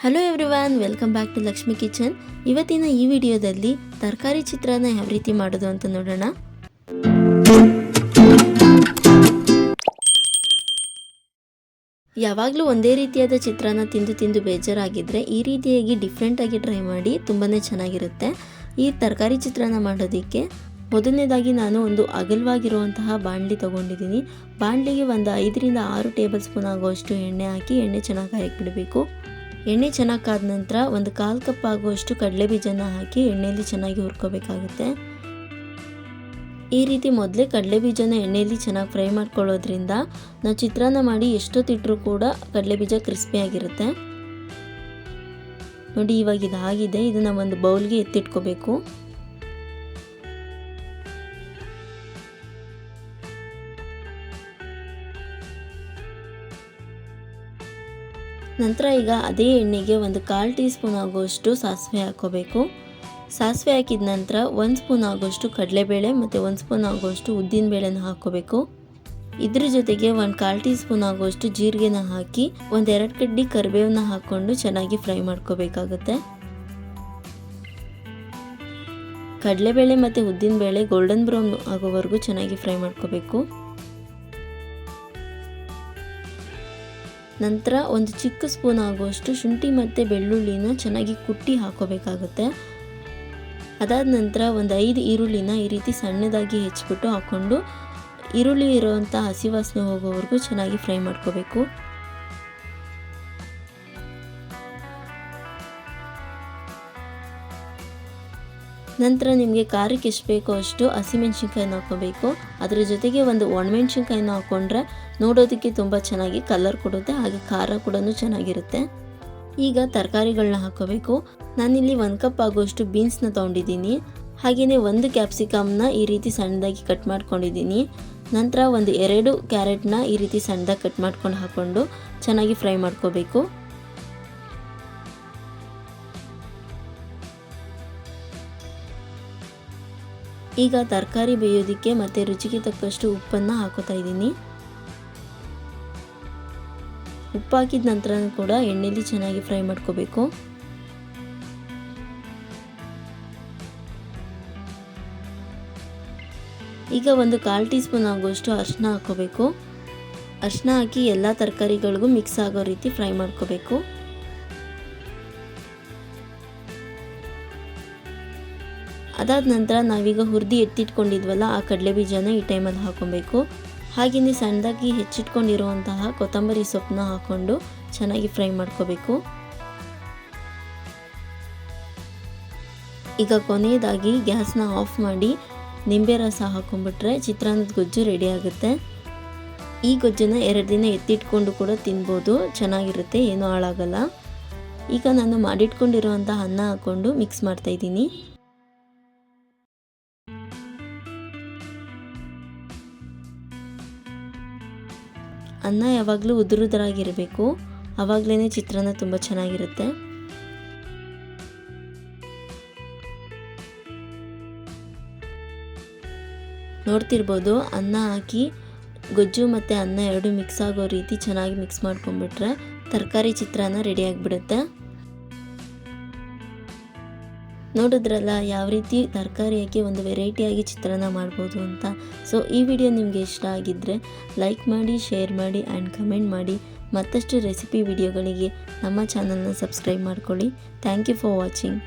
Hello everyone welcome back to Lakshmi Kitchen ಇವತ್ತಿನ ಈ ವಿಡಿಯೋದಲ್ಲಿ ತರಕಾರಿ ಚಿತ್ರಾನ್ನ ಯಾವ ರೀತಿ ಮಾಡೋದು ಅಂತ ನೋಡೋಣ. ಯಾವಾಗಲೂ ಒಂದೇ ರೀತಿಯಾದ ಚಿತ್ರಾನ್ನ ತಿಂದು ತಿಂದು ಬೇಜಾರಾಗಿದ್ದರೆ ಈ ರೀತಿಯಾಗಿ ಡಿಫ್ರೆಂಟಾಗಿ ಟ್ರೈ ಮಾಡಿ ತುಂಬಾ ಚೆನ್ನಾಗಿರುತ್ತೆ. ಈ ತರಕಾರಿ ಚಿತ್ರಾನ್ನ ಮಾಡೋದಕ್ಕೆ ಮೊದಲನೇದಾಗಿ ನಾನು ಒಂದು ಅಗಲವಾಗಿರುವಂತಹ ಬಾಣಲಿ ತೊಗೊಂಡಿದ್ದೀನಿ. ಬಾಣಲಿಗೆ ಒಂದು ಐದರಿಂದ ಆರು ಟೇಬಲ್ ಸ್ಪೂನ್ ಆಗುವಷ್ಟು ಎಣ್ಣೆ ಹಾಕಿ ಎಣ್ಣೆ ಚೆನ್ನಾಗಿ ಹಾಕಿ ಬಿಡಬೇಕು ಎಣ್ಣೆ ಚೆನ್ನಾಗಿ ಕಾದ ನಂತರ ಒಂದು ಕಾಲು ಕಪ್ ಆಗುವಷ್ಟು ಕಡಲೆ ಬೀಜನ ಹಾಕಿ ಎಣ್ಣೆಯಲ್ಲಿ ಚೆನ್ನಾಗಿ ಹುರ್ಕೋಬೇಕಾಗುತ್ತೆ. ಈ ರೀತಿ ಮೊದಲೇ ಕಡಲೆ ಬೀಜನ ಎಣ್ಣೆಯಲ್ಲಿ ಚೆನ್ನಾಗಿ ಫ್ರೈ ಮಾಡ್ಕೊಳ್ಳೋದ್ರಿಂದ ನಾವು ಚಿತ್ರಾನ್ನ ಮಾಡಿ ಎಷ್ಟೊತ್ತಿಟ್ಟರೂ ಕೂಡ ಕಡಲೆ ಬೀಜ ಕ್ರಿಸ್ಪಿಯಾಗಿರುತ್ತೆ ನೋಡಿ ಇವಾಗ ಇದಾಗಿದೆ. ಇದನ್ನು ಒಂದು ಬೌಲ್ಗೆ ಎತ್ತಿಟ್ಕೋಬೇಕು. ನಂತರ ಈಗ ಅದೇ ಎಣ್ಣೆಗೆ ಒಂದು ಕಾಲು ಟೀ ಸ್ಪೂನ್ ಆಗುವಷ್ಟು ಸಾಸಿವೆ ಹಾಕ್ಕೋಬೇಕು. ಸಾಸಿವೆ ಹಾಕಿದ ನಂತರ ಒಂದು ಸ್ಪೂನ್ ಆಗುವಷ್ಟು ಕಡಲೆಬೇಳೆ ಮತ್ತು ಒಂದು ಸ್ಪೂನ್ ಆಗುವಷ್ಟು ಉದ್ದಿನ ಬೇಳೆನ ಹಾಕ್ಕೋಬೇಕು. ಇದ್ರ ಜೊತೆಗೆ ಒಂದು ಕಾಲು ಟೀ ಸ್ಪೂನ್ ಆಗುವಷ್ಟು ಜೀರಿಗೆನ ಹಾಕಿ ಒಂದೆರಡು ಕಡ್ಡಿ ಕರಿಬೇವನ್ನ ಹಾಕ್ಕೊಂಡು ಚೆನ್ನಾಗಿ ಫ್ರೈ ಮಾಡ್ಕೋಬೇಕಾಗುತ್ತೆ. ಕಡಲೆಬೇಳೆ ಮತ್ತು ಉದ್ದಿನಬೇಳೆ ಗೋಲ್ಡನ್ ಬ್ರೌನ್ ಆಗೋವರೆಗೂ ಚೆನ್ನಾಗಿ ಫ್ರೈ ಮಾಡ್ಕೋಬೇಕು. ನಂತರ ಒಂದು ಚಿಕ್ಕ ಸ್ಪೂನ್ ಆಗುವಷ್ಟು ಶುಂಠಿ ಮತ್ತು ಬೆಳ್ಳುಳ್ಳಿನ ಚೆನ್ನಾಗಿ ಕುಟ್ಟಿ ಹಾಕೋಬೇಕಾಗುತ್ತೆ. ಅದಾದ ನಂತರ ಒಂದು ಐದು ಈರುಳ್ಳಿನ ಈ ರೀತಿ ಸಣ್ಣದಾಗಿ ಹೆಚ್ಚಿಬಿಟ್ಟು ಹಾಕ್ಕೊಂಡು ಈರುಳ್ಳಿ ಇರುವಂಥ ಹಸಿವಾಸನೆ ಹೋಗೋವರೆಗೂ ಚೆನ್ನಾಗಿ ಫ್ರೈ ಮಾಡ್ಕೋಬೇಕು. ನಂತರ ನಿಮಗೆ ಖಾರಕ್ಕೆ ಎಷ್ಟು ಬೇಕೋ ಅಷ್ಟು ಹಸಿಮೆಣ್ಸಿನ್ಕಾಯಿನ ಹಾಕೋಬೇಕು ಅದರ ಜೊತೆಗೆ ಒಂದು ಒಣಮೆಣ್ಸಿನ್ಕಾಯಿನ ಹಾಕ್ಕೊಂಡ್ರೆ ನೋಡೋದಕ್ಕೆ ತುಂಬ ಚೆನ್ನಾಗಿ ಕಲರ್ ಕೊಡುತ್ತೆ, ಹಾಗೆ ಖಾರ ಕೂಡ ಚೆನ್ನಾಗಿರುತ್ತೆ. ಈಗ ತರಕಾರಿಗಳನ್ನ ಹಾಕೋಬೇಕು ನಾನಿಲ್ಲಿ ಒಂದು ಕಪ್ ಆಗುವಷ್ಟು ಬೀನ್ಸ್ನ ತೊಗೊಂಡಿದ್ದೀನಿ. ಹಾಗೆಯೇ ಒಂದು ಕ್ಯಾಪ್ಸಿಕಮ್ನ ಈ ರೀತಿ ಸಣ್ಣದಾಗಿ ಕಟ್ ಮಾಡ್ಕೊಂಡಿದ್ದೀನಿ. ನಂತರ ಒಂದು ಎರಡು ಕ್ಯಾರೆಟ್ನ ಈ ರೀತಿ ಸಣ್ಣದಾಗಿ ಕಟ್ ಮಾಡ್ಕೊಂಡು ಹಾಕ್ಕೊಂಡು ಚೆನ್ನಾಗಿ ಫ್ರೈ ಮಾಡ್ಕೋಬೇಕು. ಈಗ ತರಕಾರಿ ಬೇಯೋದಕ್ಕೆ ಮತ್ತು ರುಚಿಗೆ ತಕ್ಕಷ್ಟು ಉಪ್ಪನ್ನು ಹಾಕೋತಾ ಇದ್ದೀನಿ. ಉಪ್ಪು ಹಾಕಿದ ನಂತರ ಕೂಡ ಎಣ್ಣೆಲಿ ಚೆನ್ನಾಗಿ ಫ್ರೈ ಮಾಡ್ಕೋಬೇಕು. ಈಗ ಒಂದು ಕಾಲು ಟೀ ಸ್ಪೂನ್ ಆಗುವಷ್ಟು ಅರಿಶಿನ ಹಾಕೋಬೇಕು. ಅರಿಶಿನ ಹಾಕಿ ಎಲ್ಲ ತರಕಾರಿಗಳಿಗೂ ಮಿಕ್ಸ್ ಆಗೋ ರೀತಿ ಫ್ರೈ ಮಾಡ್ಕೋಬೇಕು. ಅದಾದ ನಂತರ ನಾವೀಗ ಹುರಿದು ಎತ್ತಿಟ್ಕೊಂಡಿದ್ವಲ್ಲ, ಆ ಕಡಲೆ ಬೀಜನ ಈ ಟೈಮಲ್ಲಿ ಹಾಕೊಬೇಕು. ಹಾಗೆಯೇ ಸಣ್ಣದಾಗಿ ಹೆಚ್ಚಿಟ್ಕೊಂಡಿರುವಂತಹ ಕೊತ್ತಂಬರಿ ಸೊಪ್ಪನ್ನ ಹಾಕ್ಕೊಂಡು ಚೆನ್ನಾಗಿ ಫ್ರೈ ಮಾಡ್ಕೋಬೇಕು. ಈಗ ಕೊನೆಯದಾಗಿ ಗ್ಯಾಸ್ನ ಆಫ್ ಮಾಡಿ ನಿಂಬೆ ರಸ ಹಾಕೊಂಡ್ಬಿಟ್ರೆ ಚಿತ್ರಾನ್ನದ ಗೊಜ್ಜು ರೆಡಿ ಆಗುತ್ತೆ. ಈ ಗೊಜ್ಜನ್ನು ಎರಡು ದಿನ ಎತ್ತಿಟ್ಕೊಂಡು ಕೂಡ ತಿನ್ಬೋದು, ಚೆನ್ನಾಗಿರುತ್ತೆ, ಏನೂ ಹಾಳಾಗಲ್ಲ. ಈಗ ನಾನು ಮಾಡಿಟ್ಕೊಂಡಿರುವಂಥ ಅನ್ನ ಹಾಕ್ಕೊಂಡು ಮಿಕ್ಸ್ ಮಾಡ್ತಾಯಿದ್ದೀನಿ ಅನ್ನ ಯಾವಾಗಲೂ ಉದುರುದರಾಗಿರಬೇಕು. ಆವಾಗಲೇ ಚಿತ್ರಾನ್ನ ತುಂಬ ಚೆನ್ನಾಗಿರುತ್ತೆ. ನೋಡ್ತಿರ್ಬೋದು, ಅನ್ನ ಹಾಕಿ ಗೊಜ್ಜು ಮತ್ತು ಅನ್ನ ಎರಡು ಮಿಕ್ಸ್ ಆಗೋ ರೀತಿ ಚೆನ್ನಾಗಿ ಮಿಕ್ಸ್ ಮಾಡ್ಕೊಂಡ್ಬಿಟ್ರೆ ತರಕಾರಿ ಚಿತ್ರಾನ್ನ ರೆಡಿ ಆಗಿಬಿಡುತ್ತೆ. ನೋಡಿದ್ರಲ್ಲ, ಯಾವ ರೀತಿ ತರಕಾರಿ ಹಾಕಿ ಒಂದು ವೆರೈಟಿಯಾಗಿ ಚಿತ್ರಾನ್ನ ಮಾಡ್ಬೋದು ಅಂತ. ಸೊ ಈ ವಿಡಿಯೋ ನಿಮಗೆ ಇಷ್ಟ ಆಗಿದ್ದರೆ ಲೈಕ್ ಮಾಡಿ ಶೇರ್ ಮಾಡಿ ಆ್ಯಂಡ್ ಕಮೆಂಟ್ ಮಾಡಿ. ಮತ್ತಷ್ಟು ರೆಸಿಪಿ ವಿಡಿಯೋಗಳಿಗೆ ನಮ್ಮ ಚಾನಲ್ನ ಸಬ್ಸ್ಕ್ರೈಬ್ ಮಾಡ್ಕೊಳ್ಳಿ. Thank you for watching